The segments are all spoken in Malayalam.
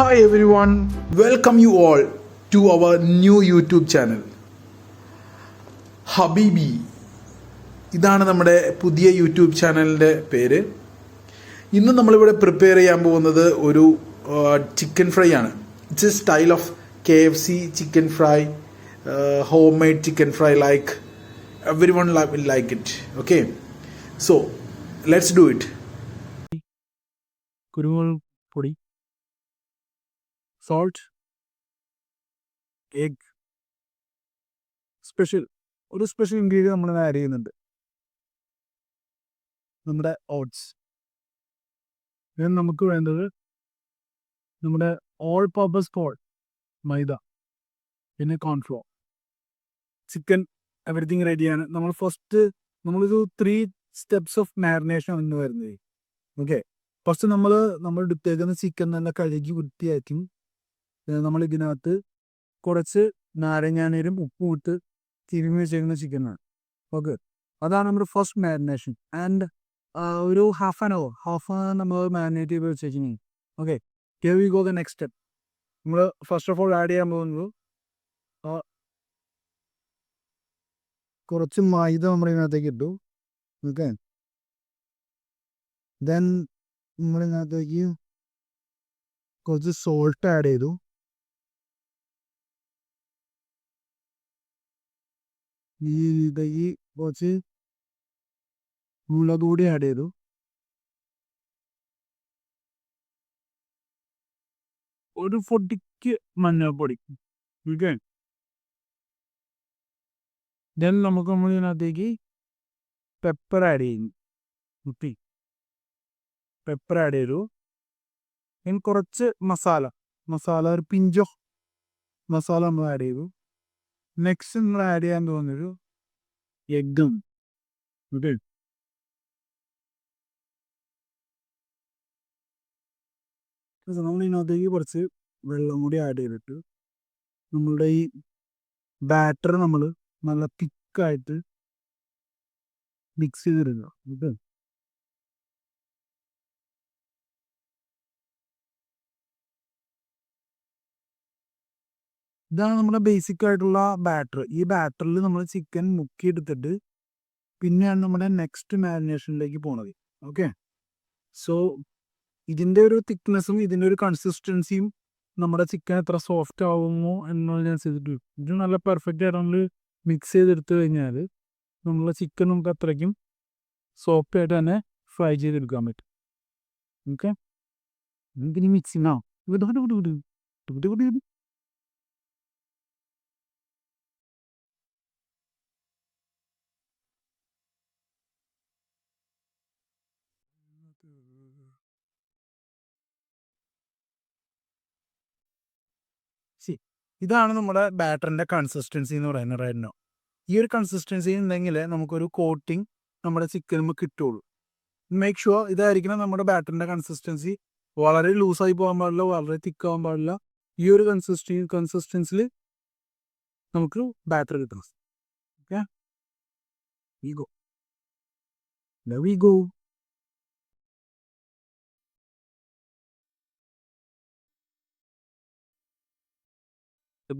Hi one welcome you all to our new YouTube channel ഹബീബി ഇതാണ് നമ്മുടെ പുതിയ യൂട്യൂബ് ചാനലിന്റെ പേര്. ഇന്ന് നമ്മളിവിടെ പ്രിപ്പയർ ചെയ്യാൻ പോകുന്നത് ഒരു ചിക്കൻ ഫ്രൈ ആണ്. It's a style of K F C chicken fry home made chicken fry like every one will like it okay so let's do it കുരുമുളക് പൊടി. സോൾട്ട് എഗ് സ്പെഷ്യൽ ഒരു സ്പെഷ്യൽ ഇൻഗ്രീഡിയൻ നമ്മൾ ആഡ് ചെയ്യുന്നുണ്ട്. നമ്മുടെ ഓട്സ് ഇതിന് നമുക്ക് വേണ്ടത് നമ്മുടെ ഓൾ പർപ്പസ് പോൾ മൈദ പിന്നെ കോൺഫ്ലോർ ചിക്കൻ എവറിത്തിങ് റെഡിയാണ് നമ്മൾ ഫസ്റ്റ് നമ്മളൊരു ത്രീ സ്റ്റെപ്സ് ഓഫ് മാരിനേഷൻ എന്ന് വരുന്നത്. ഓക്കെ ഫസ്റ്റ് നമ്മൾ നമ്മൾ എടുത്തേക്കുന്ന ചിക്കൻ നല്ല കഴുകി വൃത്തിയാക്കി നമ്മൾ ഇതിനകത്ത് കുറച്ച് നാരങ്ങാനീരും ഉപ്പും ഇട്ട് തിരുമ്മി വെച്ചേക്കുന്ന ചിക്കനാണ്. ഓക്കെ. അതാണ് നമ്മുടെ ഫസ്റ്റ് മാരിനേഷൻ. ആൻഡ് ഒരു half an hour half an നമ്മൾ മാരിനേറ്റ് ചെയ്ത് വെച്ചേക്കുന്നത് okay. K we go the next step നമ്മൾ ഫസ്റ്റ് ഓഫ് ഓൾ ആഡ് ചെയ്യാൻ പോകുന്നത് കുറച്ച് മൈദ നമ്മൾ ഇതിനകത്തേക്ക് ഇട്ടു. ഓക്കെ. ദെൻ നമ്മൾ ഇതിനകത്തേക്ക് കുറച്ച് സോൾട്ട് ആഡ് ചെയ്തു. ഈ ഇതിലേക്ക് കുറച്ച് മുളക് കൂടി ആഡ് ചെയ്തു. ഒരു പൊടിക്ക് മഞ്ഞൾപ്പൊടി. ഓക്കെ ദെൻ നമുക്ക് നമ്മൾ ഇതിനകത്തേക്ക് പെപ്പർ ആഡ് ചെയ്യുന്നു കുട്ടി പെപ്പർ ആഡ് ചെയ്തു. ഇനി കുറച്ച് മസാല മസാല ഒരു പിഞ്ചോ മസാല നമ്മൾ നെക്സ്റ്റ് നിങ്ങൾ ആഡ് ചെയ്യാൻ തോന്നൊരു എഗ്ഗും ഓക്കെ നമ്മൾ ഇതിനകത്തേക്ക് കുറച്ച് വെള്ളം കൂടി ആഡ് ചെയ്തിട്ട് നമ്മളുടെ ഈ ബാറ്റർ നമ്മൾ നല്ല തിക്കായിട്ട് മിക്സ് ചെയ്തിടുക ഓക്കെ ഇതാണ് നമ്മുടെ ബേസിക് ആയിട്ടുള്ള ബാറ്റർ ഈ ബാറ്ററിൽ നമ്മൾ ചിക്കൻ മുക്കി എടുത്തിട്ട് പിന്നെയാണ് നമ്മുടെ നെക്സ്റ്റ് മാരിനേഷനിലേക്ക് പോണത്. ഓക്കെ സോ ഇതിന്റെ ഒരു തിക്നെസ്സും ഇതിന്റെ ഒരു കൺസിസ്റ്റൻസിയും നമ്മുടെ ചിക്കൻ എത്ര സോഫ്റ്റ് ആവുമോ ചെയ്തിട്ട് ഇത് നല്ല പെർഫെക്റ്റ് ആയിട്ട് നമ്മൾ മിക്സ് ചെയ്തെടുത്തു കഴിഞ്ഞാൽ നമ്മളെ ചിക്കൻ നമുക്ക് അത്രയ്ക്കും സോഫ്റ്റ് ആയിട്ട് തന്നെ ഫ്രൈ ചെയ്തെടുക്കാൻ പറ്റും. ഓക്കെ നമുക്കിനി മിക്സിങ് ആ. ഇതാണ് നമ്മുടെ ബാറ്ററിന്റെ കൺസിസ്റ്റൻസി എന്ന് പറയുന്നത് റൈറ്റ് നോ ഈ ഒരു കൺസിസ്റ്റൻസി ഉണ്ടെങ്കിൽ നമുക്കൊരു കോട്ടിങ് നമ്മുടെ ചിക്കനും കിട്ടുള്ളൂ. മേക്ക് ഷുവർ ഇതായിരിക്കണം നമ്മുടെ ബാറ്ററിന്റെ കൺസിസ്റ്റൻസി വളരെ ലൂസായി പോകാൻ പാടില്ല വളരെ തിക്ക് ആവാൻ പാടില്ല. ഈ ഒരു കൺസിസ്റ്റൻസി കൺസിസ്റ്റൻസിൽ നമുക്ക് ബാറ്ററി കിട്ടണം. Okay we go we go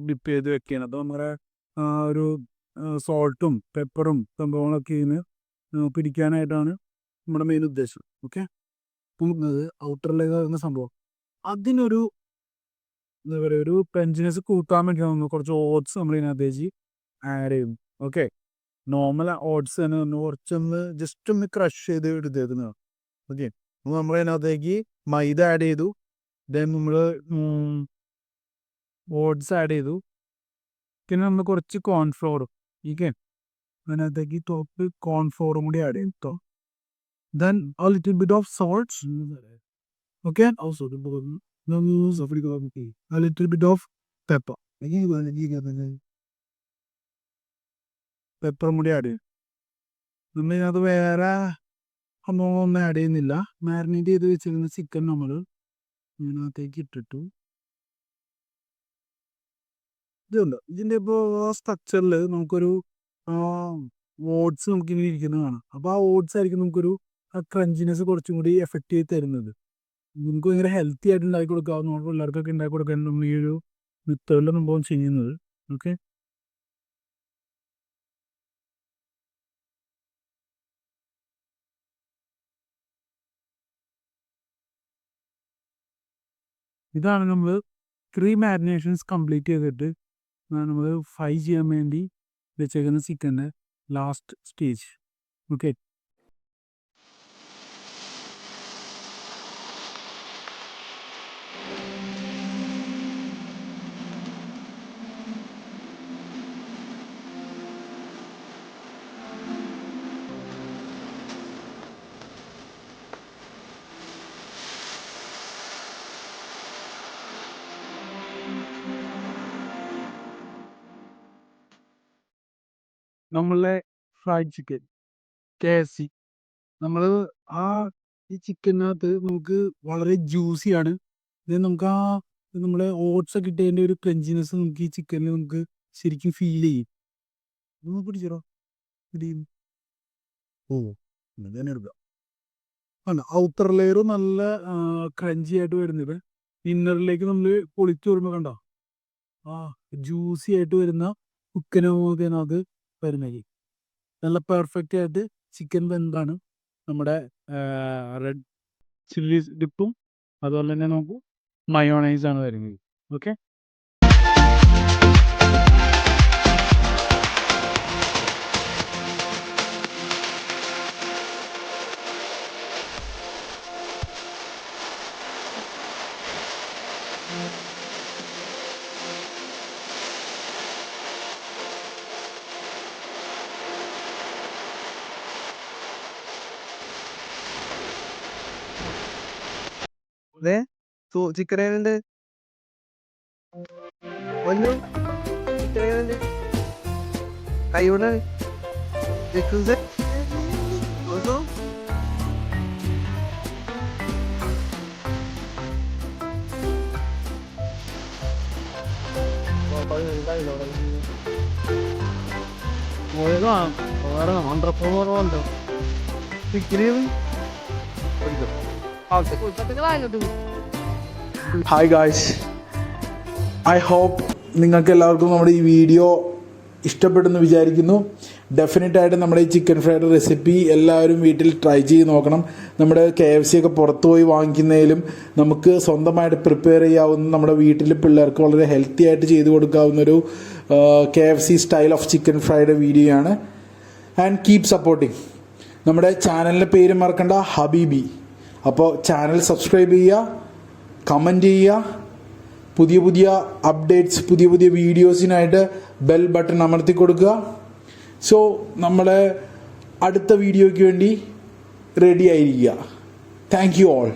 dip ചെയ്ത് വെക്കുകയാണ് അപ്പോൾ നമ്മുടെ ഒരു സോൾട്ടും പെപ്പറും സംഭവങ്ങളൊക്കെ ഇതിന് പിടിക്കാനായിട്ടാണ് നമ്മുടെ മെയിൻ ഉദ്ദേശം. ഓക്കെ? നോക്കുന്നത് ഔട്ടർ ലെഗ് എന്ന സംഭവം. അതിനൊരു എന്താ പറയുക ഒരു പെൻജിനസ് കൂട്ടാൻ വേണ്ടി നമ്മൾ കുറച്ച് ഓട്സ് നമ്മൾ ഇതിനകത്തേക്ക് ആഡ് ചെയ്യും ഓക്കെ? നോർമൽ ഓട്സ് തന്നെ ഒന്ന് കുറച്ചൊന്ന് ജസ്റ്റ് ഒന്ന് ക്രഷ് ചെയ്ത് എടുത്തേക്കുന്നതാണ് ഓക്കെ? നമ്മൾ അതിനകത്തേക്ക് മൈദ ആഡ് ചെയ്തു. ദെൻ നമ്മൾ ഓട്സ് ആഡ് ചെയ്തു. പിന്നെ നമ്മൾ കുറച്ച് കോൺഫ്ലോർ ഓക്കെ അതിനകത്തേക്ക് ടോപ്പ് കോൺഫ്ലോറും കൂടി ആഡ് ചെയ്തു then a little bit of salt. Okay little bit of pepper. പെപ്പറും കൂടി ആഡ് ചെയ്യും നമ്മൾ ഇതിനകത്ത് വേറെ സംഭവങ്ങളൊന്നും ആഡ് ചെയ്യുന്നില്ല. മാരിനേറ്റ് ചെയ്ത് വെച്ചിരുന്ന ചിക്കൻ നമ്മൾ ഇതിനകത്തേക്ക് ഇട്ടിട്ടു. ഇതുണ്ട്. ഇതിന്റെ ഇപ്പോൾ സ്ട്രക്ചറിൽ നമുക്കൊരു ഓട്സ് നമുക്ക് ഇങ്ങനെ ഇരിക്കുന്നത് കാണാം. അപ്പോൾ ആ ഓട്സ് ആയിരിക്കും നമുക്കൊരു ആ ക്രഞ്ചിനെസ് കുറച്ചും കൂടി എഫക്റ്റ് ചെയ്ത് തരുന്നത്. നമുക്ക് ഭയങ്കര ഹെൽത്തി ആയിട്ട് ഉണ്ടാക്കി കൊടുക്കാം നമ്മുടെ പിള്ളേർക്കൊക്കെ ഉണ്ടാക്കി കൊടുക്കാൻ നമ്മൾ ഈ ഒരു മെത്തേഡിൽ സംഭവം ചെയ്യുന്നത്. ഓക്കെ ഇതാണ് നമ്മൾ ത്രീ മാരിനേഷൻസ് കംപ്ലീറ്റ് ചെയ്തിട്ട് നമ്മൾ ഫ്രൈ ചെയ്യാൻ വേണ്ടി വെച്ചേക്കുന്ന ചിക്കന്റെ ലാസ്റ്റ് സ്റ്റേജ് ഓക്കെ നമ്മളെ fried chicken K F C നമ്മൾ ആ ഈ ചിക്കനകത്ത് നമുക്ക് വളരെ ജ്യൂസിയാണ് ഇത് നമുക്ക് ആ നമ്മളെ ഓട്സ് ഒക്കെ ഇട്ടതിന്റെ ഒരു ക്രഞ്ചിനെസ് നമുക്ക് ഈ ചിക്കനിൽ നമുക്ക് ശരിക്കും ഫീൽ ചെയ്യും. ഒന്ന് പിടിച്ചോ പിടിയും ഓ ഇത് തന്നെ എടുക്കാം. ആണ് ഔട്ടർ ലെയർ നല്ല ക്രഞ്ചി ആയിട്ട് വരുന്നത് ഇന്നറിലേക്ക് നമ്മൾ പൊളിച്ചു വരുമ്പോൾ കണ്ടോ? ആ ജ്യൂസി ആയിട്ട് വരുന്ന കുക്കനൊക്കെയാണ് അത് വരുന്നത് നല്ല പെർഫെക്റ്റ് ആയിട്ട് ചിക്കൻ വെന്താണ് നമ്മുടെ റെഡ് ചില്ലി ഡിപ്പും അതുപോലെ തന്നെ നമുക്ക് മയോണൈസ് ആണ് വരുന്നത്. ഓക്കെ? അതെ സൂചിക്കരയുണ്ട് ഒന്നു ഓരോ കൈയുടെ ചിക്കുസെ ഒന്നു വേറെ മന്ത്രപ്രമോണമുണ്ടോ ചിക്കനും പഠിക്കും ഹായ് ഗായ്സ് ഐ ഹോപ്പ് നിങ്ങൾക്ക് എല്ലാവർക്കും നമ്മുടെ ഈ വീഡിയോ ഇഷ്ടപ്പെടുന്നു വിചാരിക്കുന്നു. ഡെഫിനറ്റായിട്ട് നമ്മുടെ ഈ ചിക്കൻ ഫ്രൈഡ് റെസിപ്പി എല്ലാവരും വീട്ടിൽ ട്രൈ ചെയ്ത് നോക്കണം. നമ്മുടെ കെ എഫ് സി ഒക്കെ പുറത്തു പോയി വാങ്ങിക്കുന്നതിലും നമുക്ക് സ്വന്തമായിട്ട് പ്രിപ്പയർ ചെയ്യാവുന്ന നമ്മുടെ വീട്ടിൽ പിള്ളേർക്ക് വളരെ ഹെൽത്തി ആയിട്ട് ചെയ്ത് കൊടുക്കാവുന്നൊരു K F C style of chicken fried video ആണ്. ആൻഡ് കീപ് സപ്പോർട്ടിങ് നമ്മുടെ ചാനലിന്റെ പേര് മറക്കണ്ട ഹബീബി അപ്പോൾ ചാനൽ സബ്സ്ക്രൈബ് ചെയ്യുക കമന്റ് ചെയ്യുക പുതിയ പുതിയ അപ്ഡേറ്റ്സ് പുതിയ പുതിയ വീഡിയോസിനായിട്ട് ബെൽ ബട്ടൺ അമർത്തി കൊടുക്കുക. സോ നമ്മളെ അടുത്ത വീഡിയോയ്ക്ക് വേണ്ടി റെഡി ആയിരിക്കുക. Thank you all